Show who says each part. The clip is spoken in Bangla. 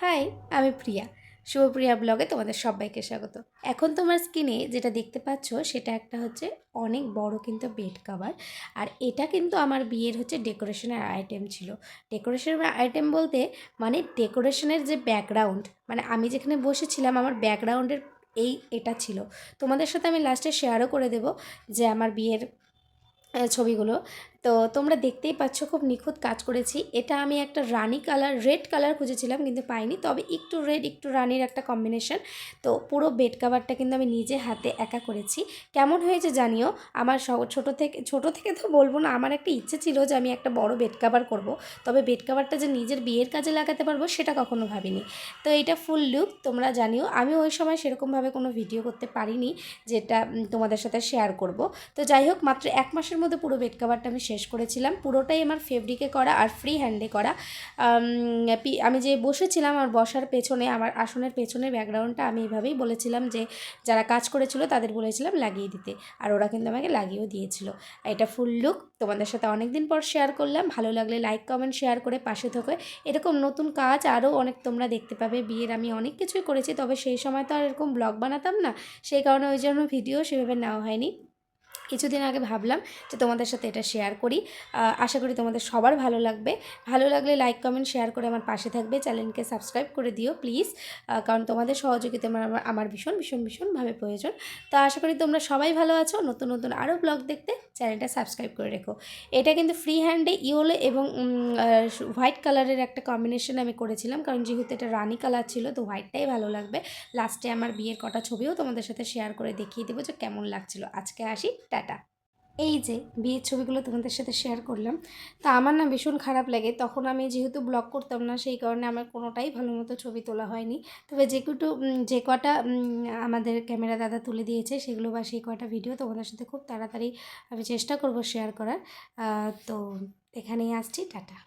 Speaker 1: হাই, আমি প্রিয়া। শুভপ্রিয়া ব্লগে তোমাদের সবাইকে স্বাগত। এখন তোমার স্কিনে যেটা দেখতে পাচ্ছ, সেটা একটা হচ্ছে অনেক বড় কিন্তু বেড কাভার। আর এটা কিন্তু আমার বিয়ের হচ্ছে ডেকোরেশনের আইটেম ছিল। ডেকোরেশনের আইটেম বলতে মানে ডেকোরেশনের যে ব্যাকগ্রাউন্ড মানে আমি যেখানে বসেছিলাম, আমার ব্যাকগ্রাউন্ডের এই এটা ছিল। তোমাদের সাথে আমি লাস্টে শেয়ারও করে দেব যে আমার বিয়ের ছবিগুলো। তো তোমরা দেখতেই পাচ্ছ খুব নিখুঁত কাজ করেছি। এটা আমি একটা রানি কালার, রেড কালার খুঁজেছিলাম কিন্তু পাইনি। তবে একটু রেড, একটু রানির একটা কম্বিনেশন তো পুরো বেড কাভারটা কিন্তু আমি নিজে হাতে একা করেছি। কেমন হয়েছে জানিও? আমার ছোট থেকে ছোট থেকে তো বলব না, আমার একটা ইচ্ছে ছিল যে আমি একটা বড় বেড কাভার করব। তবে বেড কাভারটা যে নিজের বিয়ের কাজে লাগাতে পারব সেটা কখনো ভাবিনি। তো এটা ফুল লুক তোমরা জানিও। আমি ওই সময় সেরকমভাবে কোনো ভিডিও করতে পারিনি, যেটা তোমাদের সাথে শেয়ার করব। তো যাই হোক, মাত্র এক মাসের মধ্যে পুরো বেড কাভারটা আমি শেষ করেছিলাম। পুরোটাই আমার ফেব্রিকে করা আর ফ্রি হ্যান্ডে করা আম, যে বসেছিলাম আমার বসার পেছনে আমার আসনের পেছনে ব্যাকগ্রাউন্ডটা আমি এভাবেই বলেছিলাম যে যারা কাজ করেছিল তাদের বলেছিলাম লাগিয়ে দিতে। আর ওরা কিন্তু আমাকে লাগিয়েও দিয়েছিল। এটা ফুল লুক তোমাদের সাথে অনেক দিন পর শেয়ার করলাম। ভালো লাগলে লাইক কমেন্ট শেয়ার করে পাশে থেকে। এরকম নতুন কাজ আরও অনেক তোমরা দেখতে পাবে। বিয়ের আমি অনেক কিছুই করেছি তবে সেই সময় তো আর এরকম ব্লগ বানাতাম না। সেই কারণে ওই জন্য ভিডিও সেভাবে নেওয়া হয়নি। কিছুদিন আগে ভাবলাম যে তোমাদের সাথে এটা শেয়ার করি। আশা করি তোমাদের সবার ভালো লাগবে। ভালো লাগলে লাইক কমেন্ট শেয়ার করে আমার পাশে থাকবে। চ্যানেলকে সাবস্ক্রাইব করে দিও প্লিজ কারণ তোমাদের সহযোগিতা আমার আমার ভীষণ ভীষণ, ভীষণভাবে প্রয়োজন। তো আশা করি তোমরা সবাই ভালো আছো। নতুন নতুন আরও ব্লগ দেখতে চ্যানেলটা সাবস্ক্রাইব করে রেখো। এটা কিন্তু ফ্রি হ্যান্ডে ইয়েলো এবং হোয়াইট কালারের একটা কম্বিনেশন আমি করেছিলাম। কারণ যেহেতু এটা রানি কালার ছিল, তো হোয়াইটটাই ভালো লাগবে। লাস্টে আমার বিয়ের কটা ছবিও তোমাদের সাথে শেয়ার করে দেখিয়ে দেবো যে কেমন লাগছিল। আজকে আসি টাটা। এই যে বিয়ের ছবিগুলো তোমাদের সাথে শেয়ার করলাম, তো আমার না ভীষণ খারাপ লাগে। তখন আমি যেহেতু ব্লগ করতাম না, সেই কারণে আমার কোনোটাই ভালো মতো ছবি তোলা হয়নি। তবে যে কুটু যে কটা আমাদের ক্যামেরা দাদা তুলে দিয়েছে, সেগুলো বা সেই কটা ভিডিও তোমাদের সাথে খুব তাড়াতাড়ি আমি চেষ্টা করব শেয়ার করার। তো এখানেই আসছি, টাটা।